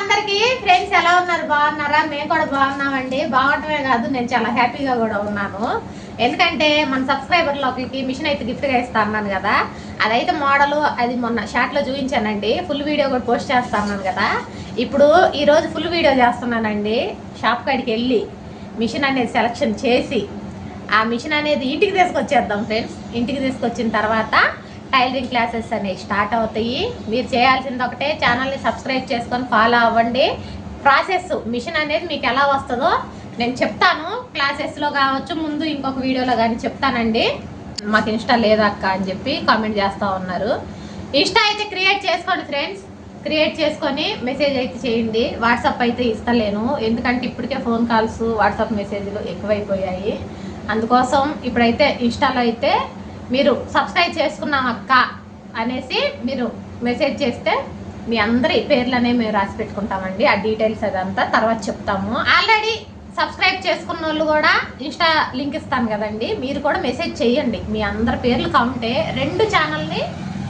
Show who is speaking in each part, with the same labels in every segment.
Speaker 1: అందరికి ఫ్రెండ్స్ ఎలా ఉన్నారు? బాగున్నారా? మేము కూడా బాగున్నామండి. బాగుంటమే కాదు నేను చాలా హ్యాపీగా కూడా ఉన్నాను. ఎందుకంటే మన సబ్స్క్రైబర్లు ఒకరికి మిషన్ అయితే గిఫ్ట్గా ఇస్తా అన్నాను కదా. అదైతే మోడల్ అది మొన్న షార్ట్లో చూపించానండి. ఫుల్ వీడియో కూడా పోస్ట్ చేస్తా అన్నాను కదా. ఇప్పుడు ఈరోజు ఫుల్ వీడియో చేస్తున్నానండి. షాప్ కాడికి వెళ్ళి మిషన్ అనేది సెలక్షన్ చేసి ఆ మిషన్ అనేది ఇంటికి తీసుకొచ్చేద్దాం ఫ్రెండ్స్ ఇంటికి తీసుకొచ్చిన తర్వాత టైలరింగ్ క్లాసెస్ అనేవి స్టార్ట్ అవుతాయి. మీరు చేయాల్సింది ఒకటే ఛానల్ని సబ్స్క్రైబ్ చేసుకొని ఫాలో అవ్వండి. ప్రాసెస్ మిషన్ అనేది మీకు ఎలా వస్తుందో నేను చెప్తాను. క్లాసెస్లో కావచ్చు ముందు ఇంకొక వీడియోలో కానీ చెప్తానండి. మాకు ఇన్స్టా లేదా అక్క అని చెప్పి కామెంట్ చేస్తూ ఉన్నారు. ఇన్స్టా అయితే క్రియేట్ చేసుకోండి ఫ్రెండ్స్. క్రియేట్ చేసుకొని మెసేజ్ అయితే చేయండి. వాట్సాప్ అయితే ఇస్తలేను. ఎందుకంటే ఇప్పటికే ఫోన్ కాల్స్ వాట్సాప్ మెసేజ్లు ఎక్కువైపోయాయి. అందుకోసం ఇప్పుడైతే ఇన్స్టాలో అయితే మీరు సబ్స్క్రైబ్ చేసుకున్నాం అక్క అనేసి మీరు మెసేజ్ చేస్తే మీ అందరి పేర్లనే మేము రాసి పెట్టుకుంటామండి. ఆ డీటెయిల్స్ అదంతా తర్వాత చెప్తాము. ఆల్రెడీ సబ్స్క్రైబ్ చేసుకున్న వాళ్ళు కూడా ఇన్స్టా లింక్ ఇస్తాను కదండి. మీరు కూడా మెసేజ్ చేయండి. మీ అందరి పేర్లు కౌంటే రెండు ఛానల్ని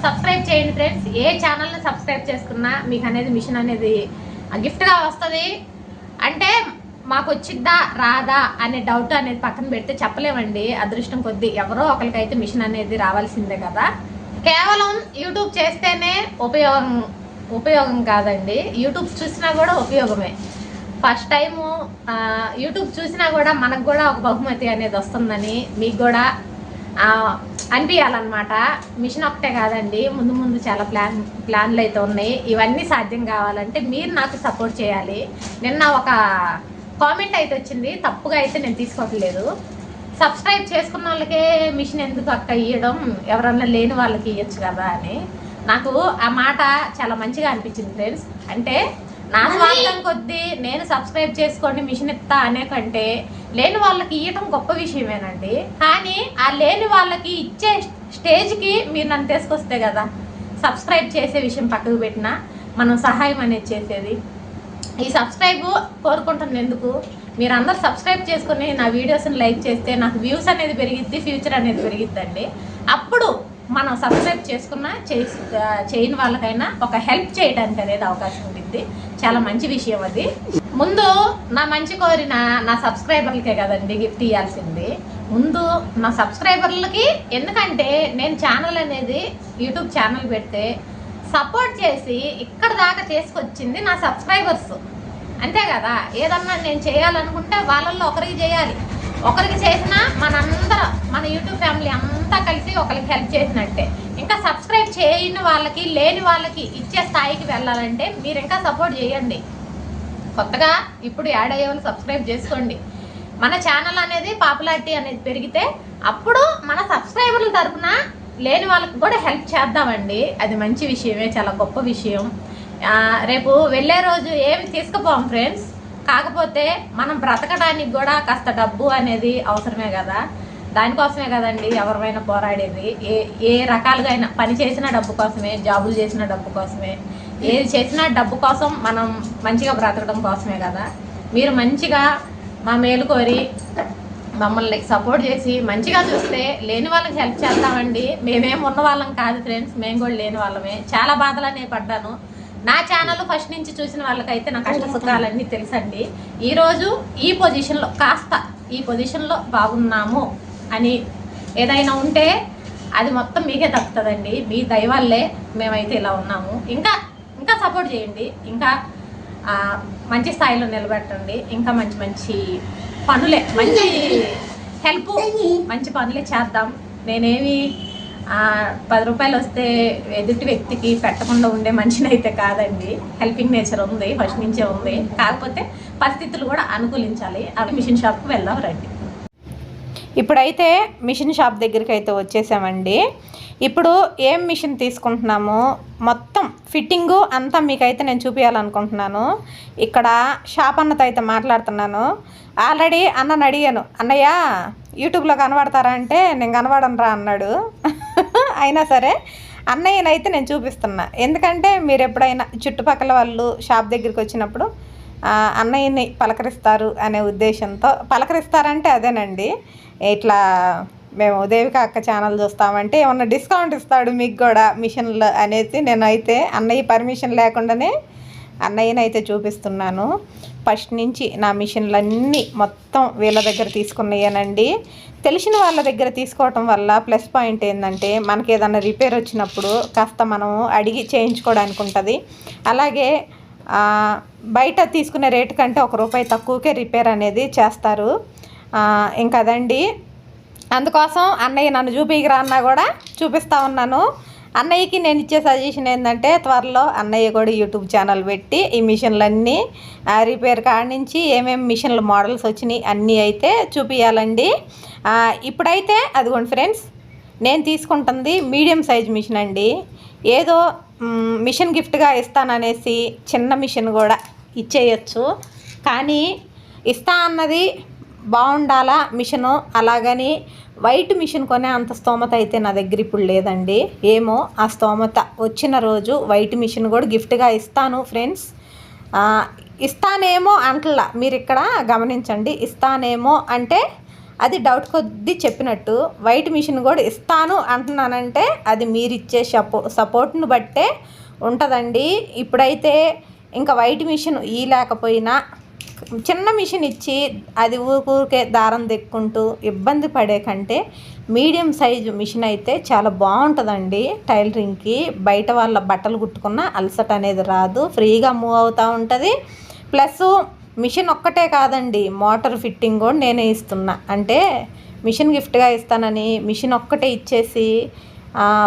Speaker 1: సబ్స్క్రైబ్ చేయండి ఫ్రెండ్స్ ఏ ఛానల్ని సబ్స్క్రైబ్ చేసుకున్నా మీకు అనేది మిషన్ అనేది గిఫ్ట్గా వస్తుంది. అంటే మాకు వచ్చిద్దా రాదా అనే డౌట్ అనేది పక్కన పెడితే చెప్పలేమండి. అదృష్టం కొద్దీ ఎవరో ఒకరికైతే మిషన్ అనేది రావాల్సిందే కదా. కేవలం యూట్యూబ్ చేస్తేనే ఉపయోగం ఉపయోగం కాదండి. యూట్యూబ్ చూసినా కూడా ఉపయోగమే. ఫస్ట్ టైము యూట్యూబ్ చూసినా కూడా మనకు కూడా ఒక బహుమతి అనేది వస్తుందని మీకు కూడా అనిపించాలన్నమాట మిషన్ ఒకటే కాదండి. ముందు ముందు చాలా ప్లాన్ ప్లాన్లు అయితే ఉన్నాయి. ఇవన్నీ సాధ్యం కావాలంటే మీరు నాకు సపోర్ట్ చేయాలి. నిన్న ఒక కామెంట్ అయితే వచ్చింది. తప్పుగా అయితే నేను తీసుకోవట్లేదు. సబ్స్క్రైబ్ చేసుకున్న వాళ్ళకే మిషన్ ఎందుకు అక్క ఇవ్వడం ఎవరన్నా లేని వాళ్ళకి ఇవ్వచ్చు కదా అని. నాకు ఆ మాట చాలా మంచిగా అనిపించింది ఫ్రెండ్స్. అంటే నా స్వార్థం కొద్దీ నేను సబ్స్క్రైబ్ చేసుకోండి మిషన్ ఇస్తా అనే కంటే లేని వాళ్ళకి ఇవ్వటం గొప్ప విషయమేనండి. కానీ ఆ లేని వాళ్ళకి ఇచ్చే స్టేజ్కి మీరు నన్ను తీసుకొస్తే కదా సబ్స్క్రైబ్ చేసే విషయం పక్కకు పెట్టినా మనం సహాయం అనేది చేసేది. ఈ సబ్స్క్రైబ్ కోరుకుంటున్నాను ఎందుకు? మీరు అందరు సబ్స్క్రైబ్ చేసుకుని నా వీడియోస్ని లైక్ చేస్తే నాకు వ్యూస్ అనేది పెరిగిద్ది ఫ్యూచర్ అనేది పెరిగిద్దండి. అప్పుడు మనం సబ్స్క్రైబ్ చేసుకున్న చేయని వాళ్ళకైనా ఒక హెల్ప్ చేయడానికి అనేది అవకాశం ఉంటుంది చాలా మంచి విషయం అది. ముందు నా మంచి కోరిన నా సబ్స్క్రైబర్లకే కదండి గిఫ్ట్ ఇవ్వాల్సింది ముందు నా సబ్స్క్రైబర్లకి ఎందుకంటే నేను ఛానల్ అనేది యూట్యూబ్ ఛానల్ పెడితే సపోర్ట్ చేసి ఇక్కడ దాకా చేసుకొచ్చింది నా సబ్స్క్రైబర్స్. అంతే కదా? ఏదన్నా నేను చేయాలనుకుంటే వాళ్ళల్లో ఒకరికి చేయాలి. ఒకరికి చేసినా మనందరం మన యూట్యూబ్ ఫ్యామిలీ అంతా కలిసి ఒకరికి హెల్ప్ చేసినట్టే. ఇంకా సబ్స్క్రైబ్ చేయని వాళ్ళకి లేని వాళ్ళకి ఇచ్చే స్థాయికి వెళ్ళాలంటే మీరు ఇంకా సపోర్ట్ చేయండి. కొత్తగా ఇప్పుడు యాడ్ అయ్యే వాళ్ళు సబ్స్క్రైబ్ చేసుకోండి. మన ఛానల్ అనేది పాపులారిటీ అనేది పెరిగితే అప్పుడు మన సబ్స్క్రైబర్ల తరపున లేని వాళ్ళకి కూడా హెల్ప్ చేద్దామండి. అది మంచి విషయమే చాలా గొప్ప విషయం. రేపు వెళ్ళే రోజు ఏమి తీసుకుపోం ఫ్రెండ్స్? కాకపోతే మనం బ్రతకడానికి కూడా కాస్త డబ్బు అనేది అవసరమే కదా. దానికోసమే కదండి ఎవరిమైనా పోరాడేది. ఏ ఏ రకాలుగా అయినా పని చేసిన డబ్బు కోసమే జాబులు చేసిన డబ్బు కోసమే. ఏది చేసినా డబ్బు కోసం మనం మంచిగా బ్రతకడం కోసమే కదా. మీరు మంచిగా మా మేలు కోరి మమ్మల్ని సపోర్ట్ చేసి మంచిగా చూస్తే లేని వాళ్ళకి హెల్ప్ చేస్తామండి. మేమేం ఉన్న వాళ్ళం కాదు ఫ్రెండ్స్ మేము కూడా లేని వాళ్ళమే. చాలా బాధలనే పడ్డాను. నా ఛానల్ ఫస్ట్ నుంచి చూసిన వాళ్ళకైతే నా కష్ట సుఖాలన్నీ తెలుసండి. ఈరోజు ఈ పొజిషన్లో కాస్త ఈ పొజిషన్లో బాగున్నాము అని ఏదైనా ఉంటే అది మొత్తం మీకే తప్పుతుందండి. మీ దయవల్లే మేమైతే ఇలా ఉన్నాము. ఇంకా ఇంకా సపోర్ట్ చేయండి. ఇంకా మంచి స్థాయిలో నిలబెట్టండి. ఇంకా మంచి మంచి పనులే మంచి హెల్ప్ మంచి పనులే చేద్దాం. నేనేమి పది రూపాయలు వస్తే ఎదుటి వ్యక్తికి పెట్టకుండా ఉండే మనిషిని అయితే కాదండి. హెల్పింగ్ నేచర్ ఉంది ఫస్ట్ నుంచే ఉంది. కాకపోతే పరిస్థితులు కూడా అనుకూలించాలి. అవి మిషన్ షాప్కి వెళ్దాం రండి.
Speaker 2: ఇప్పుడైతే మిషన్ షాప్ దగ్గరికి అయితే వచ్చేసామండి. ఇప్పుడు ఏం మిషన్ తీసుకుంటున్నాము? మొత్తం ఫిట్టింగు అంతా మీకైతే నేను చూపించాలనుకుంటున్నాను ఇక్కడ షాప్ అన్నతో అయితే మాట్లాడుతున్నాను. ఆల్రెడీ అన్నని అడిగాను అన్నయ్య యూట్యూబ్లో కనబడతారా? అంటే నేను కనబడను రా అన్నాడు. అయినా సరే అన్నయ్యనైతే నేను చూపిస్తున్నా. ఎందుకంటే మీరు ఎప్పుడైనా చుట్టుపక్కల వాళ్ళు షాప్ దగ్గరికి వచ్చినప్పుడు ఆ, అన్నయ్యని పలకరిస్తారు అనే ఉద్దేశంతో పలకరిస్తారంటే అదేనండి. ఇట్లా మేము దేవిక అక్క ఛానల్ చూస్తామంటే ఏమన్నా డిస్కౌంట్ ఇస్తాడు మీకు కూడా మిషన్లు అనేసి నేనైతే అన్నయ్య పర్మిషన్ లేకుండానే
Speaker 1: అన్నయ్యనైతే చూపిస్తున్నాను. ఫస్ట్ నుంచి నా మిషన్లన్నీ మొత్తం వీళ్ళ దగ్గర తీసుకున్నాయనండి. తెలిసిన వాళ్ళ దగ్గర తీసుకోవటం వల్ల ప్లస్ పాయింట్ ఏంటంటే మనకి ఏదైనా రిపేర్ వచ్చినప్పుడు కాస్త మనము అడిగి చేయించుకోవడానికి ఉంటుంది. అలాగే బయట తీసుకునే రేటు కంటే ఒక రూపాయి తక్కువకే రిపేర్ అనేది చేస్తారు. ఇంకదండి ఇంకా అందుకోసం అన్నయ్య నన్ను చూపిగిరా అన్నా కూడా చూపిస్తా ఉన్నాను. అన్నయ్యకి నేను ఇచ్చే సజెషన్ ఏంటంటే త్వరలో అన్నయ్య కూడా యూట్యూబ్ ఛానల్ పెట్టి ఈ మిషన్లన్నీ రిపేర్ కాడ నుంచి ఏమేమి మిషన్ల మోడల్స్ వచ్చినాయి అన్నీ అయితే చూపించాలండి ఇప్పుడైతే అదిగోండి ఫ్రెండ్స్ నేను తీసుకుంటుంది మీడియం సైజ్ మిషన్ అండి. ఏదో మిషన్ గిఫ్ట్గా ఇస్తాననేసి చిన్న మిషన్ కూడా ఇచ్చేయచ్చు. కానీ ఇస్తా అన్నది బాగుండాలా మిషను? అలాగని వైట్ మిషన్ కొనే అంత స్తోమత అయితే నా దగ్గర ఇప్పుడు లేదండి. ఏమో ఆ స్తోమత వచ్చిన రోజు వైట్ మిషన్ కూడా గిఫ్ట్గా ఇస్తాను ఫ్రెండ్స్. ఇస్తానేమో అంటలా. మీరు ఇక్కడ గమనించండి. ఇస్తానేమో అంటే అది డౌట్ కొద్దీ చెప్పినట్టు వైట్ మిషన్ కూడా ఇస్తాను అంటున్నానంటే అది మీరిచ్చే సపో సపోర్ట్ను బట్టే ఉంటుందండి. ఇప్పుడైతే ఇంకా వైట్ మిషన్ ఈ లేకపోయినా చిన్న మిషన్ ఇచ్చి అది ఊరికే దారం తెక్కుంటూ ఇబ్బంది పడే కంటే మీడియం సైజు మిషన్ అయితే చాలా బాగుంటుందండి టైలరింగ్కి. బయట వాళ్ళ బట్టలు కుట్టుకున్న అలసట అనేది రాదు ఫ్రీగా మూవ్ అవుతూ ఉంటుంది. ప్లస్ మిషన్ ఒక్కటే కాదండి మోటార్ ఫిట్టింగ్ కూడా నేనే ఇస్తున్నా. అంటే మిషన్ గిఫ్ట్గా ఇస్తానని మిషన్ ఒక్కటే ఇచ్చేసి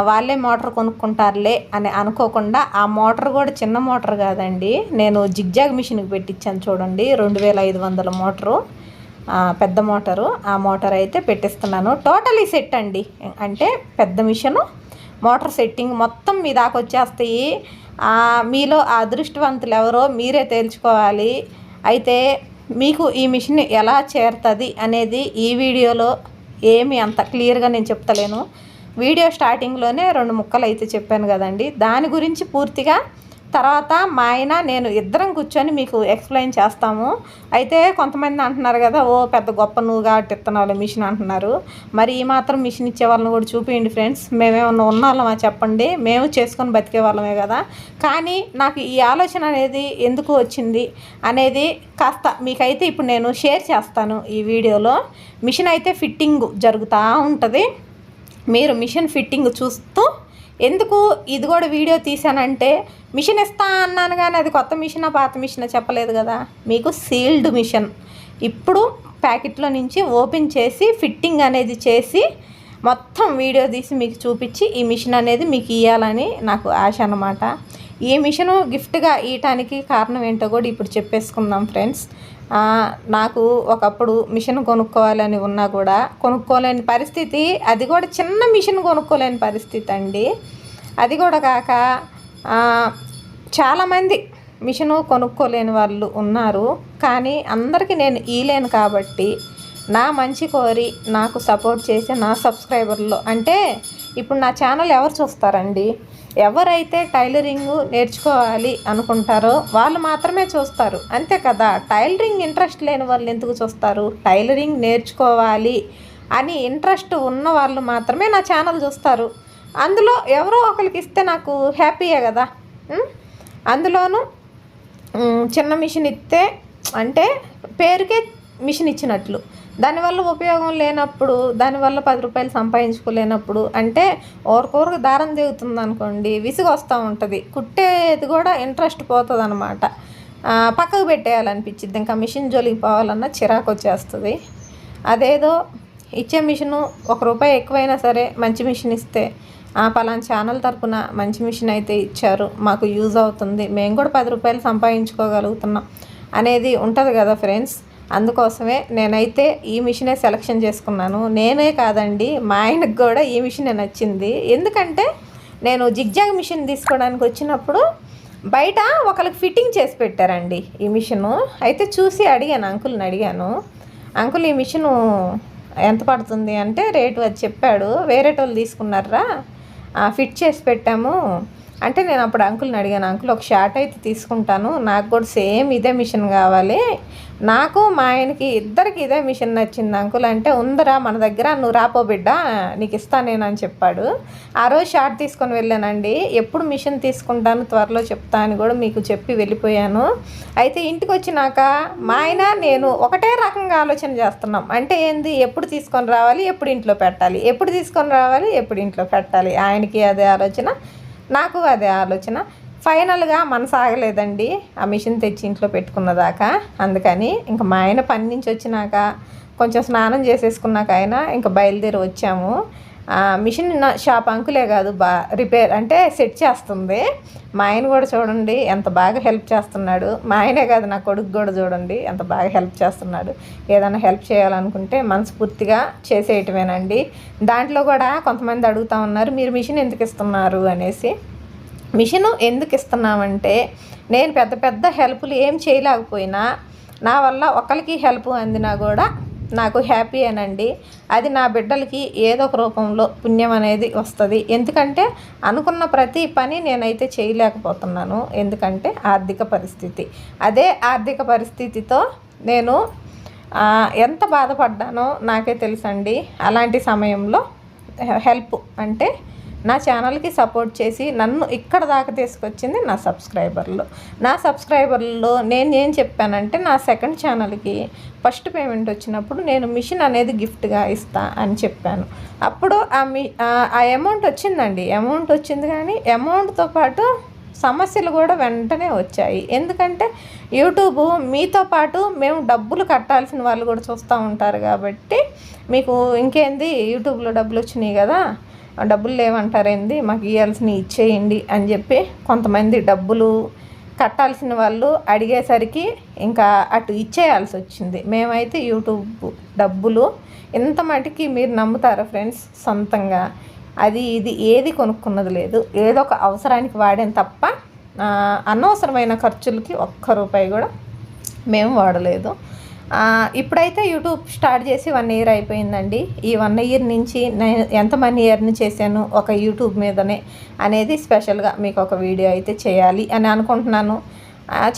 Speaker 1: వాళ్ళే మోటార్ కొనుక్కుంటారులే అని అనుకోకుండా ఆ మోటార్ కూడా చిన్న మోటార్ కాదండి. నేను జిగ్జాగ్ మిషన్కి పెట్టించాను చూడండి రెండు వేల ఐదు వందల మోటరు. పెద్ద మోటారు. ఆ మోటార్ అయితే పెట్టిస్తున్నాను. టోటలీ సెట్ అండి. అంటే పెద్ద మిషను మోటార్ సెట్టింగ్ మొత్తం మీ దాకా వచ్చేస్తాయి. మీలో ఆ అదృష్టవంతులు ఎవరో మీరే తేల్చుకోవాలి. అయితే మీకు ఈ మిషన్ ఎలా చేరుతుంది అనేది ఈ వీడియోలో ఏమి అంత క్లియర్గా నేను చెప్తలేను. వీడియో స్టార్టింగ్లోనే రెండు ముక్కలు అయితే చెప్పాను కదండి. దాని గురించి పూర్తిగా తర్వాత మా ఆయన నేను ఇద్దరం కూర్చొని మీకు ఎక్స్ప్లెయిన్ చేస్తాము. అయితే కొంతమంది అంటున్నారు కదా ఓ పెద్ద గొప్ప నువ్వు కాబట్టి ఇత్తనాలు మిషన్ అంటున్నారు. మరి ఈ మాత్రం మిషన్ ఇచ్చే వాళ్ళని కూడా చూపించండి ఫ్రెండ్స్. మేమేమన్నా ఉన్న వాళ్ళమా చెప్పండి. మేము చేసుకొని బతికే వాళ్ళమే కదా. కానీ నాకు ఈ ఆలోచన అనేది ఎందుకు వచ్చింది అనేది కాస్త మీకైతే ఇప్పుడు నేను షేర్ చేస్తాను ఈ వీడియోలో. మిషన్ అయితే ఫిట్టింగ్ జరుగుతూ ఉంటుంది. మీరు మిషన్ ఫిట్టింగ్ చూస్తూ ఎందుకు ఇది కూడా వీడియో తీసానంటే మిషన్ ఇస్తా అన్నాను కానీ అది కొత్త మిషనా పాత మిషనా చెప్పలేదు కదా. మీకు సీల్డ్ మిషన్ ఇప్పుడు ప్యాకెట్లో నుంచి ఓపెన్ చేసి ఫిట్టింగ్ అనేది చేసి మొత్తం వీడియో తీసి మీకు చూపించి ఈ మిషన్ అనేది మీకు ఇవ్వాలని నాకు ఆశ అన్నమాట. ఈ మిషను గిఫ్ట్గా ఇవ్వటానికి కారణం ఏంటో కూడా ఇప్పుడు చెప్పేసుకుందాం ఫ్రెండ్స్. నాకు ఒకప్పుడు మిషన్ కొనుక్కోవాలని ఉన్నా కూడా కొనుక్కోలేని పరిస్థితి అది కూడా చిన్న మిషన్ కొనుక్కోలేని పరిస్థితి అండి. అది కూడా కాక చాలామంది మిషను కొనుక్కోలేని వాళ్ళు ఉన్నారు. కానీ అందరికీ నేను ఈలేను కాబట్టి నా మంచి కోరి నాకు సపోర్ట్ చేసే నా సబ్స్క్రైబర్లు అంటే ఇప్పుడు నా ఛానల్ ఎవరు చూస్తారండి? ఎవరైతే టైలరింగ్ నేర్చుకోవాలి అనుకుంటారో వాళ్ళు మాత్రమే చూస్తారు. అంతే కదా? టైలరింగ్ ఇంట్రెస్ట్ లేని వాళ్ళు ఎందుకు చూస్తారు? టైలరింగ్ నేర్చుకోవాలి అని ఇంట్రెస్ట్ ఉన్న వాళ్ళు మాత్రమే నా ఛానల్ చూస్తారు. అందులో ఎవరో ఒకరికి ఇస్తే నాకు హ్యాపీయే కదా? అందులోనూ చిన్న మిషన్ ఇస్తే అంటే పేరుకే మిషన్ ఇచ్చినట్లు. దానివల్ల ఉపయోగం లేనప్పుడు దానివల్ల పది రూపాయలు సంపాదించుకోలేనప్పుడు అంటే ఓరకొరకు దారం దిగుతుంది అనుకోండి విసుగు వస్తూ ఉంటుంది. కుట్టేది కూడా ఇంట్రెస్ట్ పోతుంది అనమాట పక్కకు పెట్టేయాలనిపించింది ఇంకా మిషన్ జోలికి పోవాలన్నా చిరాకు వచ్చేస్తుంది అదేదో ఇచ్చే మిషను ఒక రూపాయి ఎక్కువైనా సరే మంచి మిషన్ ఇస్తే ఆ పలానా ఛానల్ తరపున మంచి మిషన్ అయితే ఇచ్చారు మాకు యూజ్ అవుతుంది మేము కూడా పది రూపాయలు సంపాదించుకోగలుగుతున్నాం అనేది ఉంటుంది కదా ఫ్రెండ్స్. అందుకోసమే నేనైతే ఈ మిషనే సెలక్షన్ చేసుకున్నాను. నేనే కాదండి మా ఆయనకు కూడా ఈ మిషనే నచ్చింది. ఎందుకంటే నేను జిగ్జాగ్ మిషన్ తీసుకోవడానికి వచ్చినప్పుడు బయట ఒకరికి ఫిట్టింగ్ చేసి పెట్టారండి ఈ మిషను. అయితే చూసి అడిగాను అంకుల్ని అడిగాను. అంకుల్ ఈ మిషను ఎంత పడుతుంది? అంటే రేటు అది చెప్పాడు. వేరే వాళ్ళు తీసుకున్నారా? ఆ, ఫిట్ చేసి పెట్టాము. అంటే నేను అప్పుడు అంకుల్ని అడిగాను అంకుల్ ఒక షార్ట్ అయితే తీసుకుంటాను నాకు కూడా సేమ్ ఇదే మిషన్ కావాలి. నాకు మా ఆయనకి ఇద్దరికి ఇదే మిషన్ నచ్చింది అంకుల్ అంటే ఉందరా మన దగ్గర నువ్వు రాపో బిడ్డ నీకు ఇస్తా నేను అని చెప్పాడు. ఆ రోజు షార్ట్ తీసుకొని వెళ్ళానండి. ఎప్పుడు మిషన్ తీసుకుంటాను త్వరలో చెప్తా అని కూడా మీకు చెప్పి వెళ్ళిపోయాను. అయితే ఇంటికి వచ్చినాక మా ఆయన నేను ఒకటే రకంగా ఆలోచన చేస్తున్నాం. అంటే ఏంది? ఎప్పుడు తీసుకొని రావాలి? ఎప్పుడు ఇంట్లో పెట్టాలి? ఎప్పుడు తీసుకొని రావాలి? ఎప్పుడు ఇంట్లో పెట్టాలి? ఆయనకి అదే ఆలోచన. నాకు అదే ఆలోచన. ఫైనల్గా మనసాగలేదండి ఆ మిషన్ తెచ్చి ఇంట్లో పెట్టుకున్న దాకా. అందుకని ఇంకా మా ఆయన పని నుంచి వచ్చినాక కొంచెం స్నానం చేసేసుకున్నాక ఆయన ఇంకా బయలుదేరి వచ్చాము. మిషన్ నా షాప్ అంకులే కాదు బా రిపేర్ అంటే సెట్ చేస్తుంది. మా ఆయన కూడా చూడండి ఎంత బాగా హెల్ప్ చేస్తున్నాడు. మా ఆయనే కాదు నా కొడుకు కూడా చూడండి ఎంత బాగా హెల్ప్ చేస్తున్నాడు. ఏదైనా హెల్ప్ చేయాలనుకుంటే మనస్ఫూర్తిగా చేసేయటమేనండి. దాంట్లో కూడా కొంతమంది అడుగుతా ఉన్నారు మీరు మిషన్ ఎందుకు ఇస్తున్నారు? అనేసి. మిషన్ ఎందుకు ఇస్తున్నామంటే నేను పెద్ద పెద్ద హెల్ప్లు ఏం చేయలేకపోయినా నా వల్ల ఒకరికి హెల్ప్ అందినా కూడా నాకు హ్యాపీ అనండి. అది నా బిడ్డలకి ఏదో ఒక రూపంలో పుణ్యం అనేది వస్తుంది. ఎందుకంటే అనుకున్న ప్రతి పని నేనైతే చేయలేకపోతున్నాను. ఎందుకంటే ఆర్థిక పరిస్థితి. అదే ఆర్థిక పరిస్థితితో నేను ఎంత బాధపడ్డానో నాకే తెలుసండి. అలాంటి సమయంలో హెల్ప్ అంటే నా ఛానల్కి సపోర్ట్ చేసి నన్ను ఇక్కడ దాకా తీసుకొచ్చింది నా సబ్స్క్రైబర్లు. నా సబ్స్క్రైబర్లో నేను ఏం చెప్పానంటే నా సెకండ్ ఛానల్కి ఫస్ట్ పేమెంట్ వచ్చినప్పుడు నేను మిషన్ అనేది గిఫ్ట్గా ఇస్తా అని చెప్పాను. అప్పుడు ఆ మి ఆ- అమౌంట్ వచ్చిందండి. అమౌంట్ వచ్చింది కానీ అమౌంట్తో పాటు సమస్యలు కూడా వెంటనే వచ్చాయి. ఎందుకంటే యూట్యూబ్ మీతో పాటు మేము డబ్బులు కట్టాల్సిన వాళ్ళు కూడా చూస్తూ ఉంటారు కాబట్టి మీకు ఇంకేంది? యూట్యూబ్లో డబ్బులు వచ్చినాయి కదా. డబ్బులు లేవంటారేంది? మాకు ఇవ్వాల్సినవి ఇచ్చేయండి అని చెప్పి కొంతమంది డబ్బులు కట్టాల్సిన వాళ్ళు అడిగేసరికి ఇంకా అటు ఇచ్చేయాల్సి వచ్చింది. మేమైతే యూట్యూబ్ డబ్బులు ఇంత మటుకి మీరు నమ్ముతారా ఫ్రెండ్స్? సొంతంగా. అది ఇది ఏది కొనుక్కున్నది లేదు. ఏదో ఒక అవసరానికి వాడాం తప్ప అనవసరమైన ఖర్చులకి ఒక్క రూపాయి కూడా మేము వాడలేదు. ఇప్పుడైతే యూట్యూబ్ స్టార్ట్ చేసి వన్ ఇయర్ అయిపోయిందండి. ఈ వన్ ఇయర్ నుంచి నేను ఎంత మనీ ఇయర్ని చేశాను ఒక యూట్యూబ్ మీదనే అనేది స్పెషల్గా మీకు ఒక వీడియో అయితే చేయాలి అని అనుకుంటున్నాను.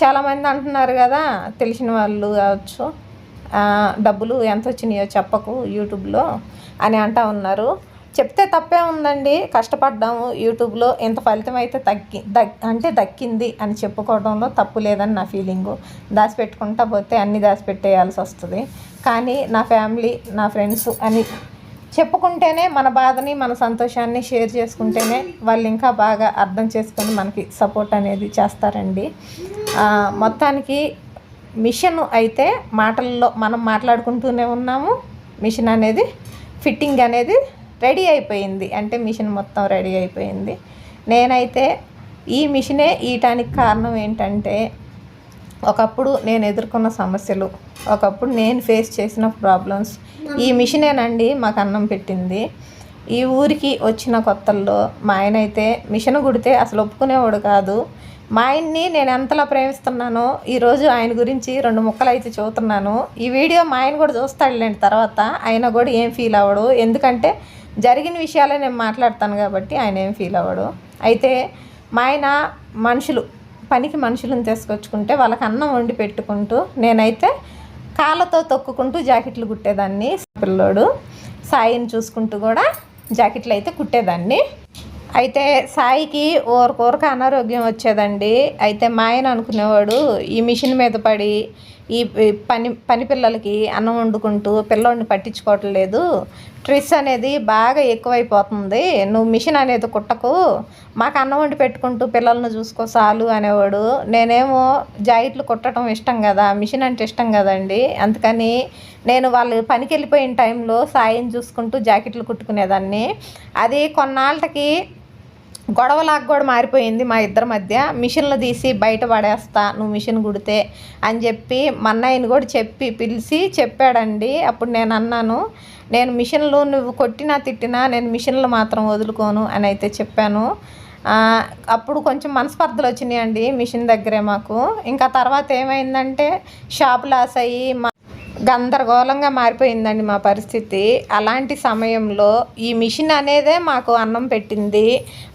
Speaker 1: చాలామంది అంటున్నారు కదా తెలిసిన వాళ్ళు కావచ్చు డబ్బులు ఎంత వచ్చినాయో చెప్పకు యూట్యూబ్లో అని అంటా ఉన్నారు. చెప్తే తప్పే ఉందండి. కష్టపడ్డాము. యూట్యూబ్లో ఇంత ఫలితం అయితే తగ్గి అంటే దక్కింది అని చెప్పుకోవడంలో తప్పు లేదని నా ఫీలింగు. దాచిపెట్టుకుంటా పోతే అన్నీ దాచిపెట్టేయాల్సి వస్తుంది. కానీ నా ఫ్యామిలీ నా ఫ్రెండ్స్ అని చెప్పుకుంటేనే మన బాధని మన సంతోషాన్ని షేర్ చేసుకుంటేనే వాళ్ళు ఇంకా బాగా అర్థం చేసుకొని మనకి సపోర్ట్ అనేది చేస్తారండి. మొత్తానికి మిషన్ అయితే మాటల్లో మనం మాట్లాడుకుంటూనే ఉన్నాము. మిషన్ అనేది ఫిట్టింగ్ అనేది రెడీ అయిపోయింది. అంటే మిషన్ మొత్తం రెడీ అయిపోయింది. నేనైతే ఈ మిషనే ఈయటానికి కారణం ఏంటంటే ఒకప్పుడు నేను ఎదుర్కొన్న సమస్యలు ఒకప్పుడు నేను ఫేస్ చేసిన ప్రాబ్లమ్స్ ఈ మిషనేనండి మాకు అన్నం పెట్టింది. ఈ ఊరికి వచ్చిన కొత్తల్లో మా ఆయన అయితే మిషన్ కుడితే అసలు ఒప్పుకునేవాడు కాదు. మా ఆయన్ని నేను ఎంతలా ప్రేమిస్తున్నానో ఈరోజు ఆయన గురించి రెండు ముక్కలు అయితే చూస్తున్నాను ఈ వీడియో మా ఆయన కూడా చూస్తాడులేండి తర్వాత ఆయన కూడా ఏం ఫీల్ అవ్వడు. ఎందుకంటే జరిగిన విషయాలే నేను మాట్లాడతాను కాబట్టి ఆయన ఏం ఫీల్ అవ్వడు. అయితే మా ఆయన మనుషులు పనికి మనుషులను తీసుకొచ్చుకుంటే వాళ్ళకి అన్నం వండి పెట్టుకుంటూ నేనైతే కాళ్ళతో తొక్కుకుంటూ జాకెట్లు కుట్టేదాన్ని. పిల్లోడు సాయిని చూసుకుంటూ కూడా జాకెట్లు అయితే కుట్టేదాన్ని. అయితే సాయికి ఊరకూరక అనారోగ్యం వచ్చేదండి. అయితే మా ఆయన అనుకునేవాడు ఈ మిషన్ మీద పడి ఈ పని పని పిల్లలకి అన్నం వండుకుంటూ పిల్లోడిని పట్టించుకోవటం ట్రిస్ అనేది బాగా ఎక్కువైపోతుంది. నువ్వు మిషన్ అనేది కుట్టకు. మాకు అన్నం వండి పెట్టుకుంటూ పిల్లల్ని చూసుకో చాలు అనేవాడు. నేనేమో జాకెట్లు కుట్టడం ఇష్టం కదా మిషన్ అంటే ఇష్టం కదండి. అందుకని నేను వాళ్ళు పనికి వెళ్ళిపోయిన టైంలో సాయం చూసుకుంటూ జాకెట్లు కుట్టుకునేదాన్ని. అది కొన్నాళ్ళకి గొడవలాగా కూడా మారిపోయింది మా ఇద్దరి మధ్య. మిషన్లు తీసి బయట పడేస్తా నువ్వు మిషన్ కుడితే అని చెప్పి మా అన్నయ్యని కూడా చెప్పి పిలిచి చెప్పాడండి. అప్పుడు నేను అన్నాను నేను మిషన్లు నువ్వు కొట్టినా తిట్టినా నేను మిషన్లు మాత్రం వదులుకోను అని అయితే చెప్పాను. అప్పుడు కొంచెం మనస్పర్ధలు వచ్చినాయండి మిషన్ దగ్గరే మాకు. ఇంకా తర్వాత ఏమైందంటే షాప్ లాస్ అయ్యి మా గందరగోళంగా మారిపోయిందండి మా పరిస్థితి. అలాంటి సమయంలో ఈ మిషన్ అనేదే మాకు అన్నం పెట్టింది.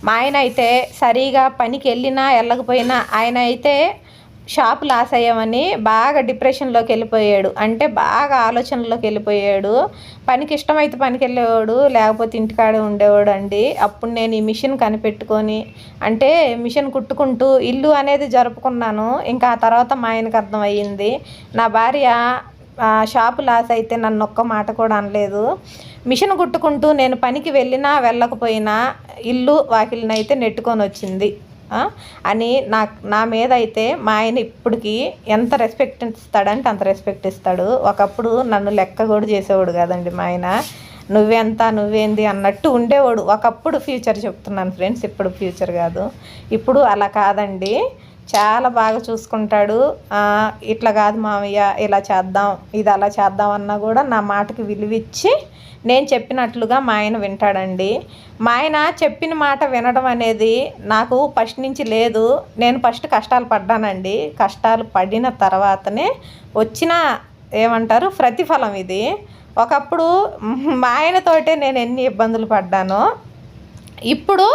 Speaker 1: మా ఆయన అయితే సరిగా పనికి వెళ్ళినా వెళ్ళకపోయినా ఆయన అయితే షాప్ లాస్ అయ్యామని బాగా డిప్రెషన్లోకి వెళ్ళిపోయాడు. అంటే బాగా ఆలోచనలోకి వెళ్ళిపోయాడు. పనికి ఇష్టమైతే పనికి వెళ్ళేవాడు లేకపోతే ఇంటికాడే ఉండేవాడు అండి. అప్పుడు నేను ఈ మిషన్ కనిపెట్టుకొని అంటే మిషన్ కుట్టుకుంటూ ఇల్లు అనేది జరుపుకున్నాను. ఇంకా ఆ తర్వాత మా ఆయనకు అర్థమయ్యింది. నా భార్య షాపు లాస్ అయితే నన్ను ఒక్క మాట కూడా అనలేదు. మిషన్ కుట్టుకుంటూ నేను పనికి వెళ్ళినా వెళ్ళకపోయినా ఇల్లు వాకిలినైతే నెట్టుకొని వచ్చింది. అని నా నా మీద అయితే మా ఆయన ఇప్పటికి ఎంత రెస్పెక్ట్ ఇస్తాడంటే అంత రెస్పెక్ట్ ఇస్తాడు. ఒకప్పుడు నన్ను లెక్క కూడా చేసేవాడు కదండి మా ఆయన. నువ్వెంత నువ్వేంది అన్నట్టు ఉండేవాడు. ఒకప్పుడు ఫ్యూచర్ చెప్తున్నాను ఫ్రెండ్స్ ఇప్పుడు ఫ్యూచర్ కాదు. ఇప్పుడు అలా కాదండి. చాలా బాగా చూసుకుంటాడు. ఇట్లా కాదు మామయ్య ఇలా చేద్దాం ఇది అలా చేద్దాం అన్నా కూడా నా మాటకి విలువిచ్చి నేను చెప్పినట్లుగా మా ఆయన వింటాడండి. మా ఆయన చెప్పిన మాట వినడం అనేది నాకు ఫస్ట్ నుంచి లేదు. నేను ఫస్ట్ కష్టాలు పడ్డానండి. కష్టాలు పడిన తర్వాతనే వచ్చిన ఏమంటారు? ప్రతిఫలం ఇది. ఒకప్పుడు మా ఆయనతోటే నేను ఎన్ని ఇబ్బందులు పడ్డానో ఇప్పుడు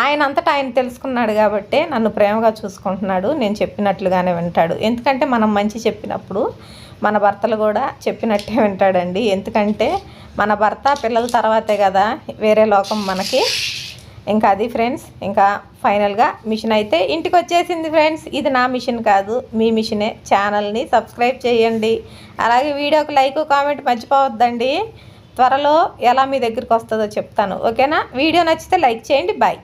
Speaker 1: ఆయన అంతటా ఆయన తెలుసుకున్నాడు కాబట్టి నన్ను ప్రేమగా చూసుకుంటున్నాడు నేను చెప్పినట్లుగానే వింటాడు. ఎందుకంటే మనం మంచి చెప్పినప్పుడు మన భర్తలు కూడా చెప్పినట్టే వింటాడండి. ఎందుకంటే మన భర్త పిల్లల తర్వాతే కదా వేరే లోకం మనకి. ఇంకా అది ఫ్రెండ్స్ ఇంకా ఫైనల్గా మిషన్ అయితే ఇంటికి వచ్చేసింది ఫ్రెండ్స్. ఇది నా మిషన్ కాదు మీ మిషనే. ఛానల్ని సబ్స్క్రైబ్ చేయండి. అలాగే వీడియోకి లైక్ కామెంట్ మర్చిపోవద్దండి. త్వరలో ఎలా మీ దగ్గరికి వస్తుందో చెప్తాను. ఓకేనా? వీడియో నచ్చితే లైక్ చేయండి. బాయ్.